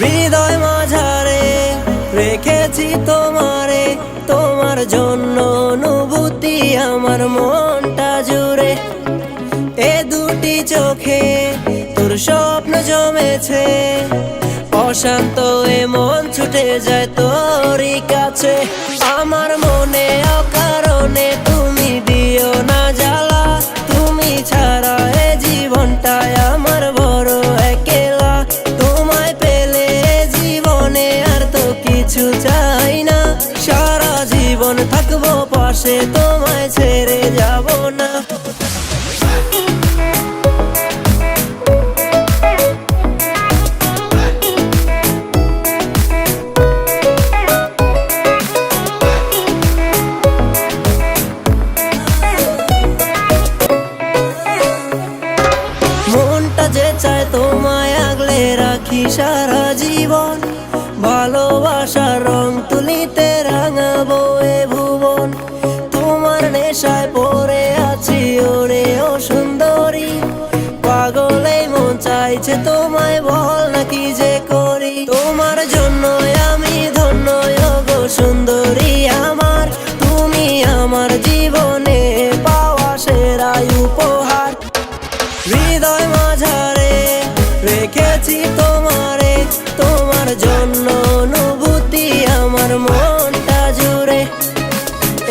হৃদয় মাঝারে রেখেছি তোমারে, তোমার জন্য অনুভূতি আমার মনটা জুড়ে। এ দুটি চোখে তোর স্বপ্ন জমেছে, অশান্ত এ মন ছুটে যায় তোর কাছে। আমার মন পাশে তোমায় ছেড়ে যাব না। মনটা যে চায় তোমায় আগলে রাখি সারা জীবন ভালোবাসার নেশায় পড়ে আছি, ওরে ও সুন্দরী। পাগলে মন চাইছে তোমায়, বল নাকি যে করি। তোমার জন্য আমি ধন্য গো সুন্দরী আমার। তুমি আমার জীবনে পাওয়া সেরাই উপহার। হৃদয় মাঝারে রেখেছি তোমারে